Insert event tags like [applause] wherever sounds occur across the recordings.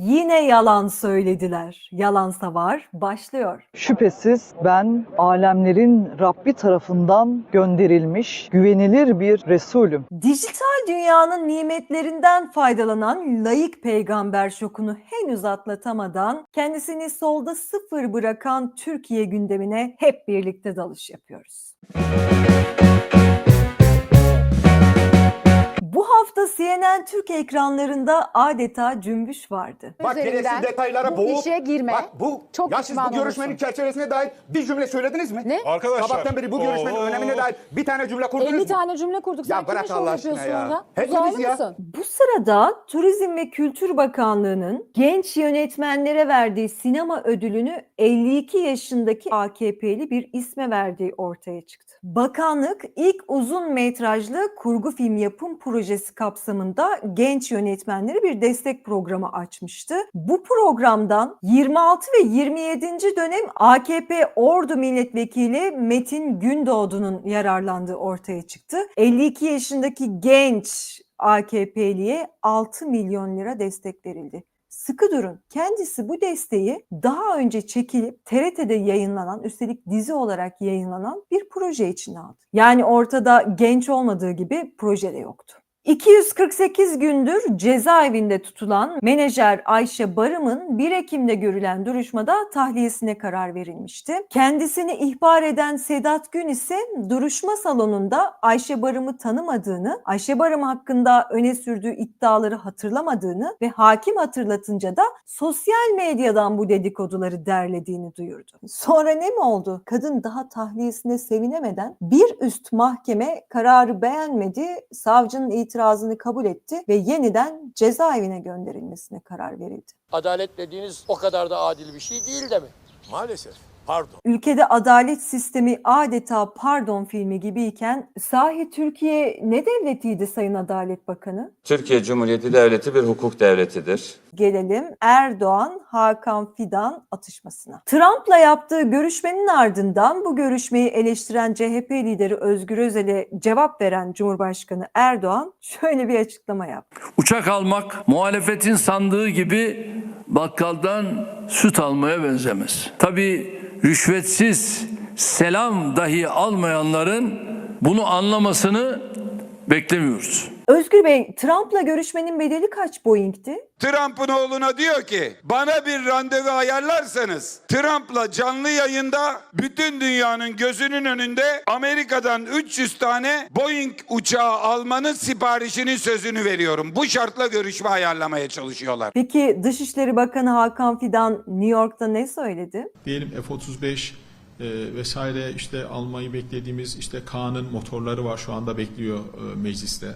yine yalan söylediler. Yalansa var başlıyor. Şüphesiz ben alemlerin Rabbi tarafından gönderilmiş güvenilir bir Resulüm. Dijital dünyanın nimetlerinden faydalanan layık peygamber şokunu henüz atlatamadan kendisini solda sıfır bırakan Türkiye gündemine hep birlikte dalış yapıyoruz. Bu hafta CNN Türk ekranlarında adeta cümbüş vardı. Bak üzerinden gereksiz detaylara bu boğup işe girme. Bak bu Çok ya siz pişman bu görüşmenin olursun. çerçevesine dair bir cümle söylediniz mi? Ne? Arkadaşlar. Sabahtan beri bu görüşmenin Oo. önemine dair bir tane cümle kurdunuz 50 mu? tane cümle kurduk. Ya Sen bırak şov Allah aşkına yapıyorsun ya. Uzaylı ya. mısın? Bu sırada Turizm ve Kültür Bakanlığı'nın genç yönetmenlere verdiği sinema ödülünü 52 yaşındaki AKP'li bir isme verdiği ortaya çıktı. Bakanlık ilk uzun metrajlı kurgu film yapım projesi kapsamında genç yönetmenlere bir destek programı açmıştı. Bu programdan 26 ve 27. dönem AKP Ordu Milletvekili Metin Gündoğdu'nun yararlandığı ortaya çıktı. 52 yaşındaki genç AKP'liye 6 milyon lira destek verildi. Sıkı durun. Kendisi bu desteği daha önce çekilip TRT'de yayınlanan, üstelik dizi olarak yayınlanan bir proje için aldı. Yani ortada genç olmadığı gibi proje de yoktu. 248 gündür cezaevinde tutulan menajer Ayşe Barım'ın 1 Ekim'de görülen duruşmada tahliyesine karar verilmişti. Kendisini ihbar eden Sedat Gün ise duruşma salonunda Ayşe Barım'ı tanımadığını, Ayşe Barım hakkında öne sürdüğü iddiaları hatırlamadığını ve hakim hatırlatınca da sosyal medyadan bu dedikoduları derlediğini duyurdu. Sonra ne mi oldu? Kadın daha tahliyesine sevinemeden bir üst mahkeme kararı beğenmedi, savcının itirazını kabul etti ve yeniden cezaevine gönderilmesine karar verildi. Adalet dediğiniz o kadar da adil bir şey değil de mi? Maalesef. Pardon. Ülkede adalet sistemi adeta pardon filmi gibiyken sahi Türkiye ne devletiydi Sayın Adalet Bakanı? Türkiye Cumhuriyeti Devleti bir hukuk devletidir. Gelelim Erdoğan Hakan Fidan atışmasına. Trump'la yaptığı görüşmenin ardından bu görüşmeyi eleştiren CHP lideri Özgür Özel'e cevap veren Cumhurbaşkanı Erdoğan şöyle bir açıklama yaptı. Uçak almak muhalefetin sandığı gibi bakkaldan süt almaya benzemez. Tabii rüşvetsiz selam dahi almayanların bunu anlamasını beklemiyoruz. Özgür Bey, Trump'la görüşmenin bedeli kaç Boeing'ti? Trump'ın oğluna diyor ki bana bir randevu ayarlarsanız Trump'la canlı yayında bütün dünyanın gözünün önünde Amerika'dan 300 tane Boeing uçağı almanın siparişinin sözünü veriyorum. Bu şartla görüşme ayarlamaya çalışıyorlar. Peki Dışişleri Bakanı Hakan Fidan New York'ta ne söyledi? diyelim F-35 e, vesaire işte almayı beklediğimiz işte Kaan'ın motorları var şu anda bekliyor e, mecliste.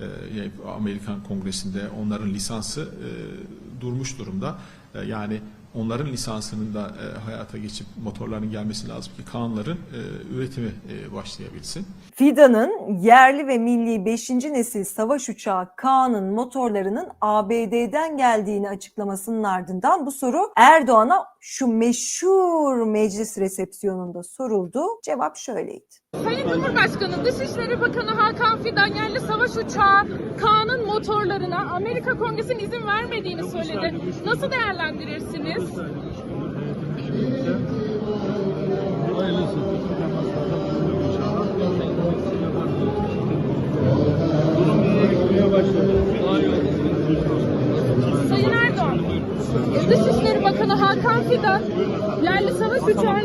E, Amerikan Kongresi'nde onların lisansı e, durmuş durumda. E, yani onların lisansının da e, hayata geçip motorların gelmesi lazım ki Kaan'ların e, üretimi e, başlayabilsin. Fidan'ın yerli ve milli 5. nesil savaş uçağı Kaan'ın motorlarının ABD'den geldiğini açıklamasının ardından bu soru Erdoğan'a şu meşhur meclis resepsiyonunda soruldu. Cevap şöyleydi. Sayın Cumhurbaşkanı, Dışişleri Bakanı Hakan Fidan yerli savaş uçağı Kaan'ın motorlarına Amerika Kongresi'nin izin vermediğini söyledi. Nasıl değerlendirirsiniz? Sayın Erdoğan, Dışişleri Bakanı Hakan Fidan yerli savaş uçağı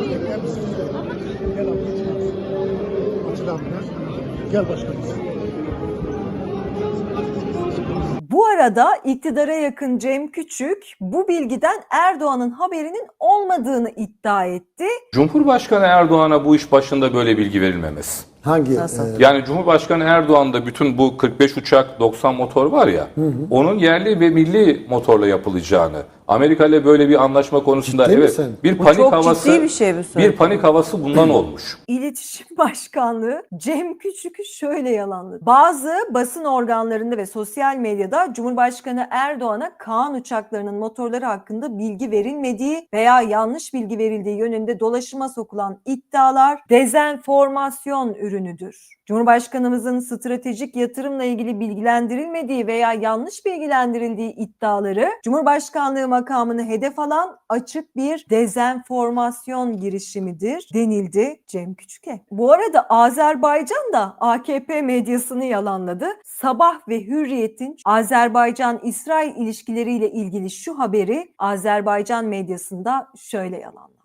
Bu arada iktidara yakın Cem Küçük bu bilgiden Erdoğan'ın haberinin olmadığını iddia etti. Cumhurbaşkanı Erdoğan'a bu iş başında böyle bilgi verilmemesi. Hangi? Yani Cumhurbaşkanı Erdoğan'da bütün bu 45 uçak 90 motor var ya onun yerli ve milli motorla yapılacağını Amerika ile böyle bir anlaşma konusunda Ciddi evet misin? bir Bu panik çok havası ciddi bir şey bu bir panik havası bundan olmuş. [clears throat] İletişim Başkanlığı Cem Küçük'ü şöyle yalanladı. Bazı basın organlarında ve sosyal medyada Cumhurbaşkanı Erdoğan'a Kaan uçaklarının motorları hakkında bilgi verilmediği veya yanlış bilgi verildiği yönünde dolaşıma sokulan iddialar dezenformasyon ürünü ürünüdür. Cumhurbaşkanımızın stratejik yatırımla ilgili bilgilendirilmediği veya yanlış bilgilendirildiği iddiaları Cumhurbaşkanlığı makamını hedef alan açık bir dezenformasyon girişimidir denildi Cem Küçük'e. Bu arada Azerbaycan da AKP medyasını yalanladı. Sabah ve Hürriyet'in Azerbaycan-İsrail ilişkileriyle ilgili şu haberi Azerbaycan medyasında şöyle yalanladı.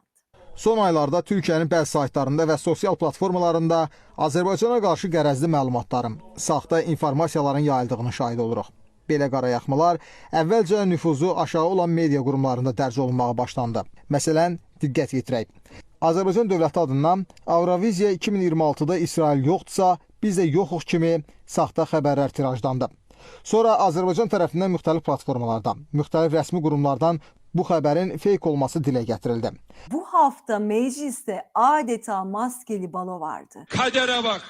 Son aylarda Türkiyənin bəzi saytlarında və sosial platformalarında Azərbaycana qarşı qərəzli məlumatların, saxta informasiyaların yayıldığını şahid oluruq. Belə qarayaxmalar əvvəlcə nüfuzu aşağı olan media qurumlarında dərc olunmağa başlandı. Məsələn, diqqət yetirək. Azərbaycan dövləti adından Avroviziya 2026-da İsrail yoxdursa, biz də yoxuq kimi saxta xəbərlər tirajlandı. Sonra Azərbaycan tərəfindən müxtəlif platformalardan, müxtəlif rəsmi qurumlardan bu xəbərin feyk olması dilə gətirildi. Bu hafta mecliste adeta maskeli balo vardı. Kadere bak.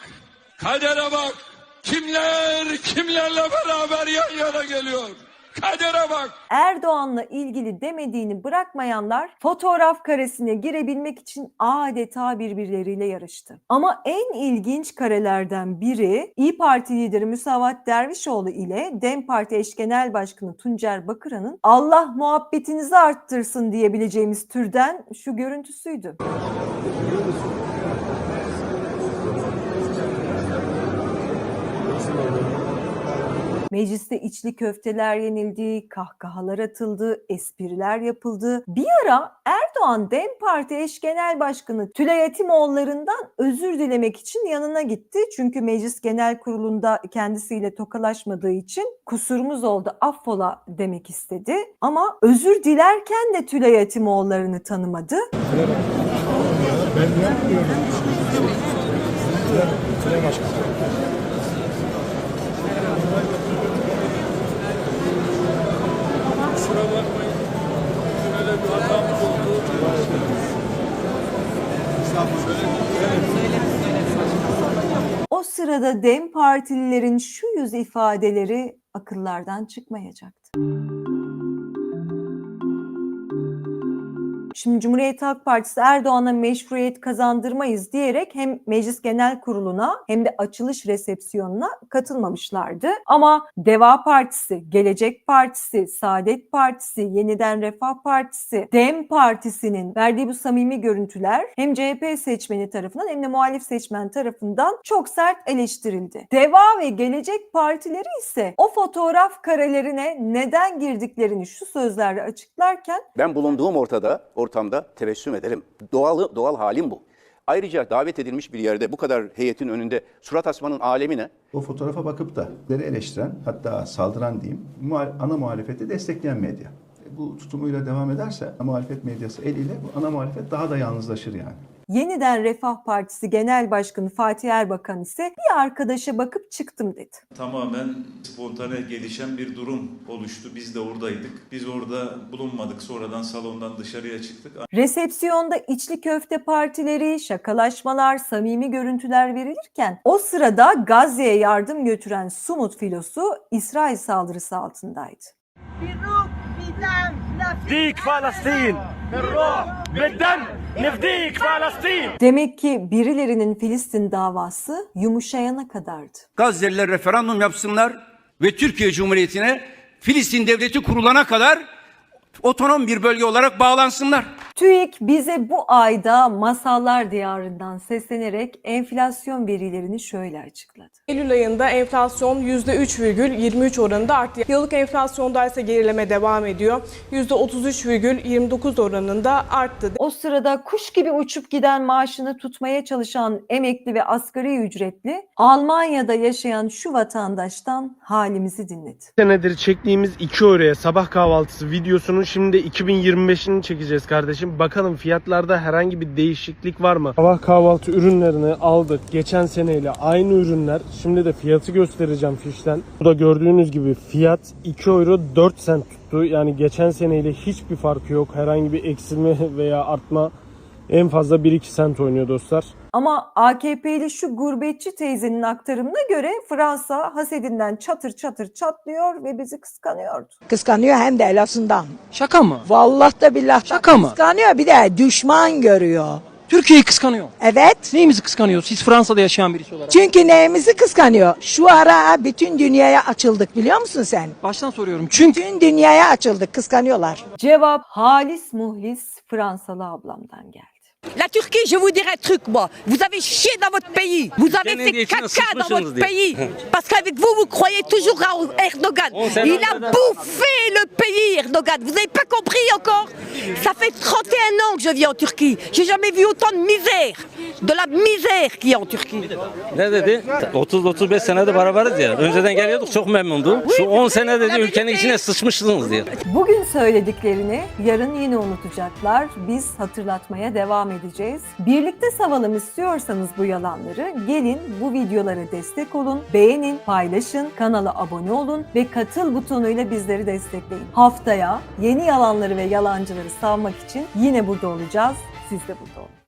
Kadere bak. Kimler kimlerle beraber yan yana geliyor. Kadere bak. Erdoğan'la ilgili demediğini bırakmayanlar fotoğraf karesine girebilmek için adeta birbirleriyle yarıştı. Ama en ilginç karelerden biri İyi Parti lideri Müsavat Dervişoğlu ile DEM Parti eş genel başkanı Tuncer Bakıran'ın Allah muhabbetinizi arttırsın diyebileceğimiz türden şu görüntüsüydü. Mecliste içli köfteler yenildi, kahkahalar atıldı, espriler yapıldı. Bir ara Erdoğan DEM Parti eş genel başkanı Tülay Yetimoğulları'ndan özür dilemek için yanına gitti. Çünkü meclis genel kurulunda kendisiyle tokalaşmadığı için kusurumuz oldu affola demek istedi. Ama özür dilerken de Tülay Yetimoğulları'nı tanımadı. O sırada DEM partililerin şu yüz ifadeleri akıllardan çıkmayacaktı. Şimdi Cumhuriyet Halk Partisi Erdoğan'a meşruiyet kazandırmayız diyerek hem Meclis Genel Kurulu'na hem de açılış resepsiyonuna katılmamışlardı. Ama Deva Partisi, Gelecek Partisi, Saadet Partisi, Yeniden Refah Partisi, DEM Partisi'nin verdiği bu samimi görüntüler hem CHP seçmeni tarafından hem de muhalif seçmen tarafından çok sert eleştirildi. Deva ve Gelecek Partileri ise o fotoğraf karelerine neden girdiklerini şu sözlerle açıklarken Ben bulunduğum ortada, ortamda tebessüm ederim. Doğal, doğal halim bu. Ayrıca davet edilmiş bir yerde bu kadar heyetin önünde surat asmanın alemi ne? O fotoğrafa bakıp da eleştiren hatta saldıran diyeyim ana muhalefeti destekleyen medya. E, Bu tutumuyla devam ederse muhalefet medyası eliyle bu ana muhalefet daha da yalnızlaşır yani. Yeniden Refah Partisi Genel Başkanı Fatih Erbakan ise bir arkadaşa bakıp çıktım dedi. Tamamen spontane gelişen bir durum oluştu. Biz de oradaydık. Biz orada bulunmadık. Sonradan salondan dışarıya çıktık. Resepsiyonda içli köfte partileri, şakalaşmalar, samimi görüntüler verilirken o sırada Gazze'ye yardım götüren Sumut filosu İsrail saldırısı altındaydı. Dik Falastin! Demek ki birilerinin Filistin davası yumuşayana kadardı. Gazze'liler referandum yapsınlar ve Türkiye Cumhuriyeti'ne Filistin devleti kurulana kadar otonom bir bölge olarak bağlansınlar. TÜİK bize bu ayda masallar diyarından seslenerek enflasyon verilerini şöyle açıkladı. Eylül ayında enflasyon %3,23 oranında arttı. Yıllık enflasyonda ise gerileme devam ediyor. %33,29 oranında arttı. O sırada kuş gibi uçup giden maaşını tutmaya çalışan emekli ve asgari ücretli Almanya'da yaşayan şu vatandaştan halimizi dinledi. senedir çektiğimiz 2 euroya sabah kahvaltısı videosunun şimdi 2025'ini çekeceğiz kardeşim. Bakalım fiyatlarda herhangi bir değişiklik var mı? Sabah kahvaltı ürünlerini aldık. Geçen seneyle aynı ürünler. Şimdi de fiyatı göstereceğim fişten. Burada gördüğünüz gibi fiyat 2 euro 4 sent tuttu. Yani geçen seneyle hiçbir farkı yok. Herhangi bir eksilme veya artma en fazla 1-2 sent oynuyor dostlar. Ama AKP'li şu gurbetçi teyzenin aktarımına göre Fransa hasedinden çatır çatır çatlıyor ve bizi kıskanıyordu. Kıskanıyor hem de elasından. Şaka mı? Vallahi da billah Şaka mı? kıskanıyor bir de düşman görüyor. Türkiye'yi kıskanıyor. Evet. Neyimizi kıskanıyor? Siz Fransa'da yaşayan birisi olarak. Çünkü neyimizi kıskanıyor? Şu ara bütün dünyaya açıldık biliyor musun sen? Baştan soruyorum. Çünkü Bütün dünyaya açıldık kıskanıyorlar. Cevap halis muhlis Fransalı ablamdan geldi. La Turquie, je vous dirai un truc, moi. Vous avez chié dans votre pays. Vous avez fait caca dans votre pays. Parce qu'avec vous, vous croyez toujours à Erdogan. Il a bouffé le pays, Erdogan. Vous n'avez pas compris encore Ça fait 31 ans que je vis en Turquie. J'ai jamais vu autant de misère. De la misère qu'il y a en Turquie. Ne dedi? 30-35 senedir beraberiz ya. Önceden geliyorduk çok memnundu. Şu 10 sene dedi ülkenin içine sıçmışsınız diyor. Bugün söylediklerini yarın yine unutacaklar. Biz hatırlatmaya devam edeceğiz. Birlikte savalım istiyorsanız bu yalanları gelin bu videolara destek olun, beğenin, paylaşın, kanala abone olun ve katıl butonuyla bizleri destekleyin. Haftaya yeni yalanları ve yalancıları savmak için yine burada olacağız. Siz de burada olun.